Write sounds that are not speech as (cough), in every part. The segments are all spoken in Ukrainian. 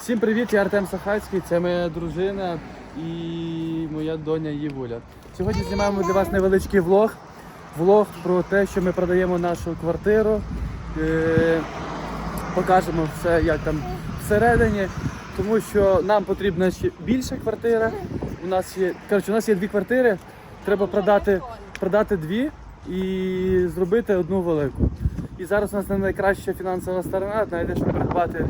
Всім привіт, я Артем Сахацький, це моя дружина і моя доня Євуля. Сьогодні знімаємо для вас невеличкий влог. Влог про те, що ми продаємо нашу квартиру. Е, покажемо все, як там всередині, тому що нам потрібна ще більша квартира. У нас є, коротше, у нас є дві квартири. Треба продати, продати дві і зробити одну велику. І зараз у нас не найкраща фінансова сторона, знайдеш придбати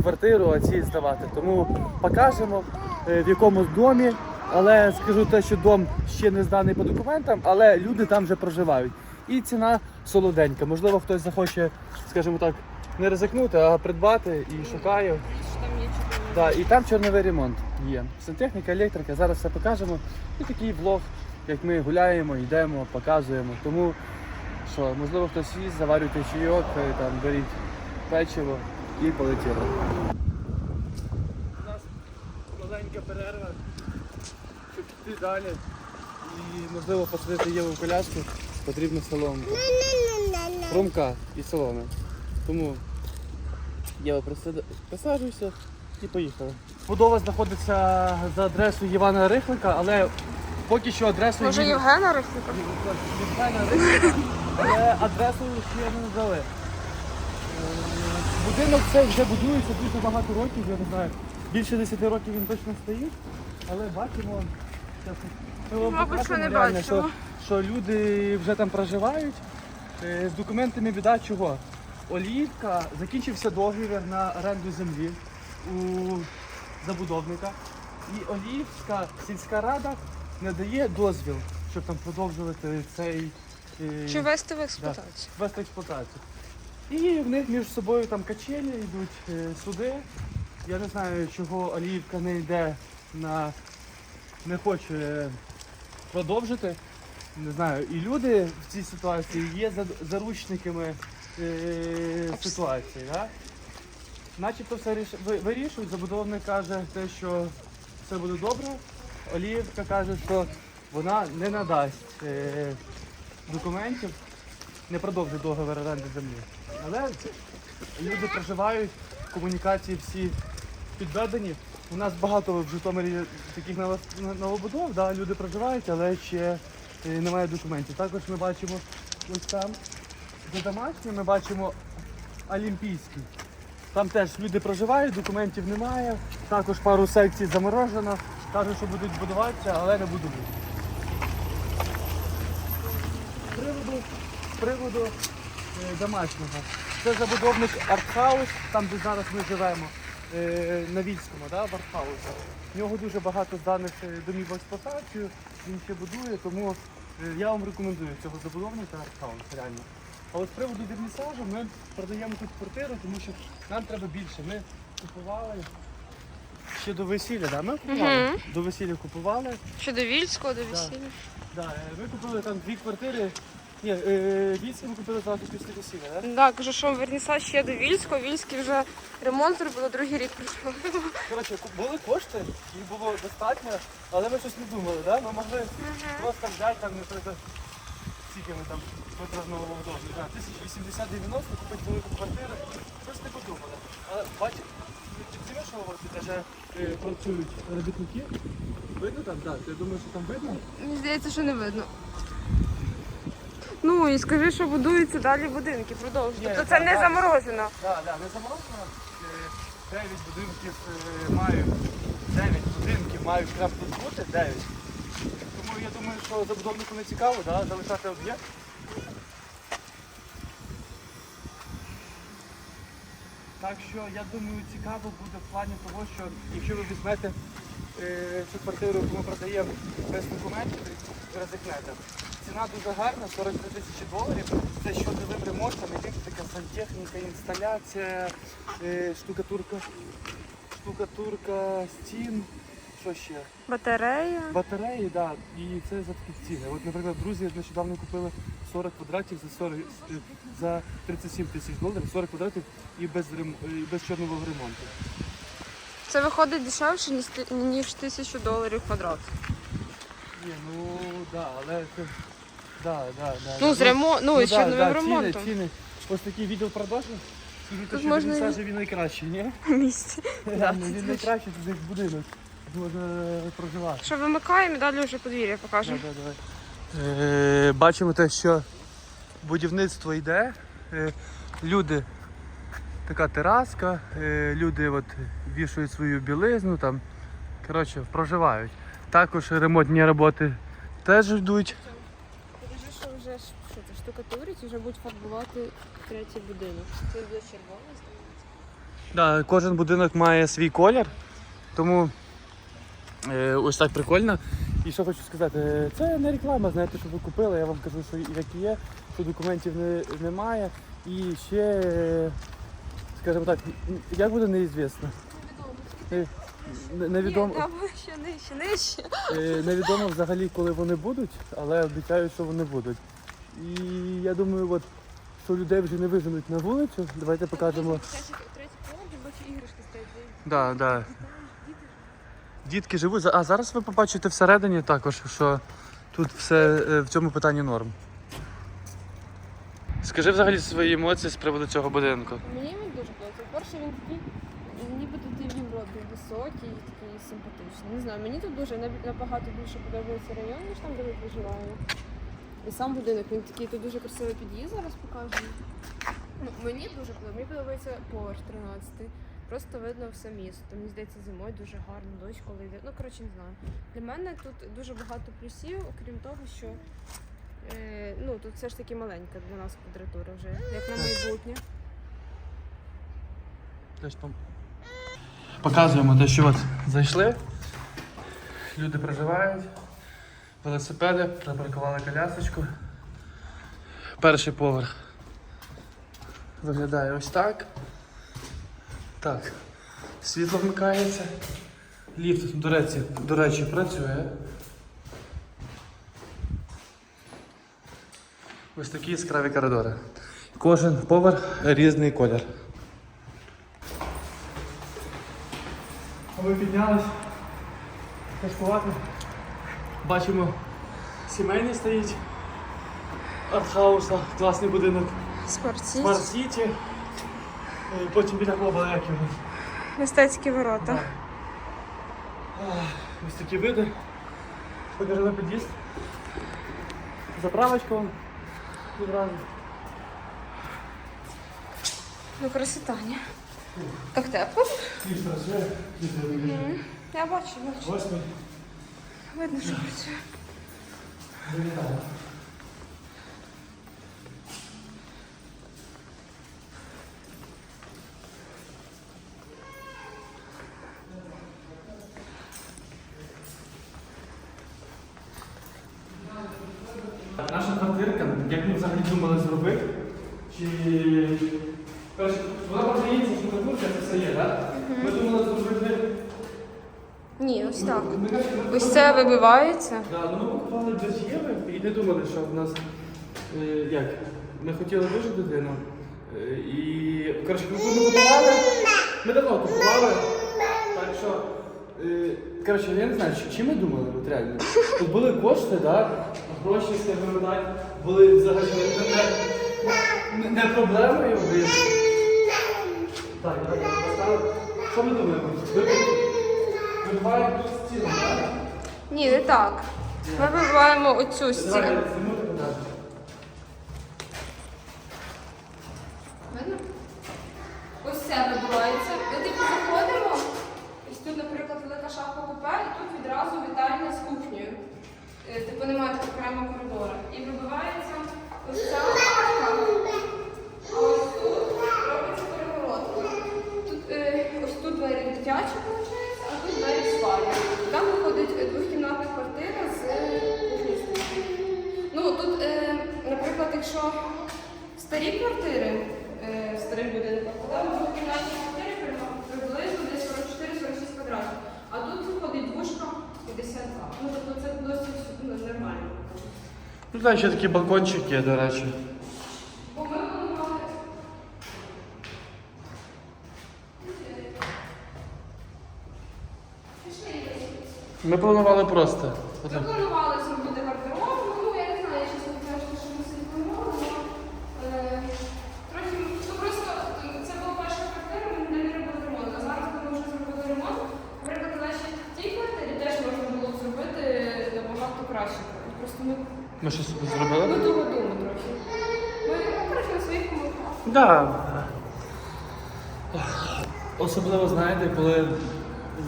квартиру, а ці здавати. Тому покажемо е, в якому домі. Але скажу те, що дом ще не зданий по документам, але люди там вже проживають. І ціна солоденька. Можливо, хтось захоче, скажімо так, не ризикнути, а придбати і шукає. Да, і там чорновий ремонт є. Сантехніка, електрика, зараз все покажемо. І такий влог, як ми гуляємо, йдемо, показуємо. Тому що, можливо, хтось їсть, заварюйте чайок, е, там беріть печиво і полетіли. У нас маленька перерва, щоб піти далі. І можливо посадити Єву в коляску, потрібна соломка. Хромка і соломи. Тому Єва присаджуйся і поїхали. Будова знаходиться за адресою Івана Рихлика, але поки що адресу Може Євгена Рихлика? Євгена Рихлика, але адресу ще не назвали. Будинок цей вже будується дуже багато років, я не знаю. Більше 10 років він точно стоїть, але бачимо, щас ми вам Мабуть, що не реально, бачимо. Що, що люди вже там проживають. Е, З документами біда чого? Олівка, закінчився договір на оренду землі у забудовника. І Олівська сільська рада не дає дозвіл, щоб там продовжувати цей е, Чи вести в експлуатацію? вести експлуатацію. І в них між собою там качелі йдуть е, суди. Я не знаю, чого Олівка не йде на не хоче продовжити. Не знаю. І люди в цій ситуації є заручниками е, ситуації. Да? Начебто все ріш- вирішують, забудовник каже те, що все буде добре. Олівка каже, що вона не надасть е, документів, не продовжить договір оренди землі. Але люди проживають, комунікації всі підведені. У нас багато в Житомирі таких новобудов, да, люди проживають, але ще е, немає документів. Також ми бачимо ось там, де домашнє, ми бачимо Олімпійський. Там теж люди проживають, документів немає. Також пару секцій заморожено. Кажуть, що будуть будуватися, але не будуть. З приводу, приводу е, домашнього. Це забудовник Артхаус, там де зараз ми живемо, е, на Вільському, да, в Артхаусі. В нього дуже багато зданих е, домів в експлуатацію, він ще будує, тому я вам рекомендую цього забудовника Артхаус, реально. А от з приводу вернісажу ми продаємо тут квартиру, тому що нам треба більше. Ми купували ще до весілля, да? Ми купували. Мгм. До весілля купували. Чи до Вільського, до весілля? Да, е, ми купили там дві квартири. Ні, е, вісім ми купили зразу після весілля, да? Так, кажу, що верніса ще до Вільського. Вільський вже ремонт зробили, другий рік прийшов. Коротше, були кошти, їх було достатньо, але ми щось не думали, да? Ми могли просто взяти там, наприклад, скільки ми там квадратного будову, не 1080-90, купити велику квартиру, щось не подумали. Але бачиш, тут вже е, працюють робітники? Видно там? Так, ти думаєш, що там видно? Мені здається, що не видно. Ну і скажи, що будуються далі будинки, продовжуй. Ні, Тобто це так, не так. заморожено. Так, так, не заморожено. Е, Дев'ять будинків е, мають. Дев'ять будинків мають тут бути, дев'ять. Тому я думаю, що забудовнику не цікаво, да, залишати об'єкт. Так що я думаю, цікаво буде в плані того, що якщо ви візьмете е, цю квартиру, яку ми продаємо без документів, ризикнете. Ціна дуже гарна, 43 тисячі доларів. Це що новим ремонтом, електрика, сантехніка, інсталяція, е, штукатурка, штукатурка стін. Що ще? Батарея. Батареї, так. Да, і це за такі ціни. От, наприклад, друзі нещодавно купили 40 квадратів за 40, е, за 37 тисяч доларів, 40 квадратів і без, рем- е, і без чорнового ремонту. Це виходить дешевше, ніж ти- ніж тисячу доларів квадрат. Ні, ну да, але це. Да, да, да, Ну, з ремон... ну, з да, чорновим да, ремонтом. Ціни, ціни. Ось такий відділ продажу. Скажіть, Тут що можна він і- він найкращий, ні? (laughs) місце. Реально, (laughs) він найкращий, тут як будинок. Можна проживати. Що вимикаємо і далі вже подвір'я покажемо. Да, да, давай. Е, бачимо те, що будівництво йде. Е, люди, така тераска, е, люди от вішають свою білизну, там, коротше, проживають. Також ремонтні роботи теж йдуть. Покажи, що вже ж- що це штукатурить і вже будуть фарбувати третій будинок. Це буде червоний, здається. Да, кожен будинок має свій колір, тому е, ось так прикольно. І що хочу сказати, це не реклама, знаєте, що ви купили, я вам кажу, що як є, що документів не, немає. І ще, е, скажімо так, як буде неізвісно. Е, не- Невідомо, Ні, там ще нижче, нижче. е, невідомо взагалі, коли вони будуть, але обіцяють, що вони будуть. І я думаю, от, що людей вже не виженуть на вулицю. Давайте покажемо. Да, да. Дітки живуть. А зараз ви побачите всередині також, що тут все е, в цьому питанні норм. Скажи взагалі свої емоції з приводу цього будинку. Мені він дуже подобається. Перше, він такий, ніби тут і в Європі високий, такий симпатичний. Не знаю, мені тут дуже набагато більше подобається район, ніж там, де ми проживаємо. І сам будинок, він такий, тут дуже красивий під'їзд, зараз покажу. Ну, мені дуже подобається. Мені подобається поверх 13. Просто видно все місто. Мені здається, зимою дуже гарно, дощ, коли йде. Ну, коротше, не знаю. Для мене тут дуже багато плюсів, окрім того, що е, ну, тут все ж таки маленька для нас квадратура вже, як на майбутнє. Показуємо те, що от зайшли. Люди проживають. Велосипеди, припаркували колясочку. Перший поверх виглядає ось так. Так. Світло вмикається. Ліфт, до речі, до речі, працює. Ось такі яскраві коридори. Кожен поверх різний колір. Ми піднялись тестувати. Бачимо, сімейний стоїть. Артхауса, класний будинок. Смарт Сіті. Е, Потім біля клуба як його. Мистецькі ворота. Ось такі види. Покажи на під'їзд. Заправочка вон. Відразу. Ну, красота, ні? Так тепло? Ключ працює. ключ виглядає. Я бачу, бачу. Восьмий. Видно, що працює. Наша квартирка, як ми взагалі думали зробити, чи вона продається, що квартирка, це все є, так? Ми думали зробити. Ні, ось так. Ось це вибивається. Да, ну ми купували без Єви і не думали, що в нас е, як. Ми хотіли дуже дитину. Е, і коротше, ми купували. Ми давно купували. Так що. Е, коротше, я не знаю, чи- чим ми думали, от реально. Тут були кошти, да? гроші, скажімо так, були взагалі не, не, не проблемою. Так, так, поставили. Що ми думаємо? Вибиваємо тут стіну, так? Ні, не так. Ми вибиваємо оцю стіну. Давай, зніму тебе далі. Видно? Ось це вибивається. Ми типу заходимо. Ось тут, наприклад, велика шафа купе, і тут відразу вітальня з кухнею. Е, Типу немає такого окремого коридора. І вибивається ось ця шафа. А ось тут робиться переворот. Тут, е, ось тут двері дитячі, виходить, а тут двері в спальню. Там виходить е, двохкімнатна квартира з кухнею. Ну тут, е, наприклад, якщо старі квартири е, в старих будинках, то там двохкімнатні квартири при- приблизно десь 44-46 квадратів. А тут виходить двушка 52. Ну тобто це досить ну, нормально. Так, ще такі балкончики, до речі. Ми планували просто. Ми планували зробити гардероб, ну я не знаю, чесно кажучи, що ми собі планували, але е, трохи, ну просто е, це було ми, щось зробили? ми того думаємо трохи. Ми, ну, своїх коментарях. Да. Особливо знаєте, коли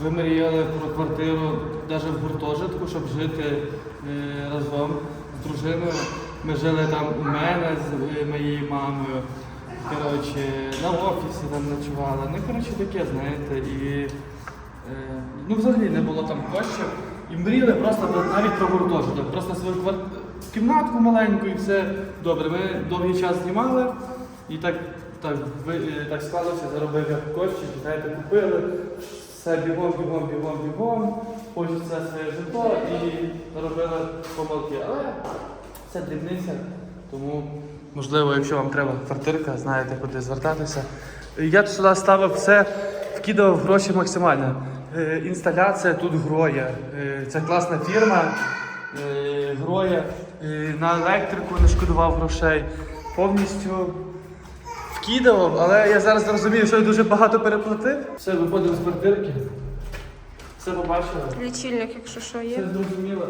ви мріяли про квартиру навіть в гуртожитку, щоб жити е, разом з дружиною. Ми жили там у мене з е, моєю мамою. Коротше, на офісі там ночували. Ну, коротше, таке, знаєте, і е, ну, взагалі не було там коштів. І мріяли просто навіть про гуртожиток. Просто свою квар... кімнатку маленьку і все добре. Ми довгий час знімали і так, так, е, так склалося, заробив я коштів, знаєте, купили. Все бігом, бігом, бігом, бігом, хочеться своє житло і робили помилки. Але це дрібниця, тому можливо, якщо вам треба квартирка, знаєте, куди звертатися. Я сюди ставив все, вкидав гроші максимально. Е, Інсталяція тут гроє. Е, Це класна фірма. Гроє. Е, На електрику не шкодував грошей. Повністю вкидав, але я зараз розумію, що я дуже багато переплатив. Все, виходимо з квартирки. Все побачили. Лічильник, якщо що є. Все зрозуміло.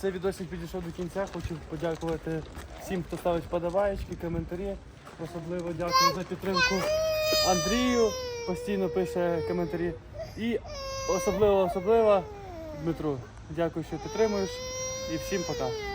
Цей відосик підійшов до кінця. Хочу подякувати всім, хто ставить подаваєчки, коментарі. Особливо дякую за підтримку Андрію, постійно пише коментарі. І особливо, особливо Дмитру. Дякую, що підтримуєш. І всім пока.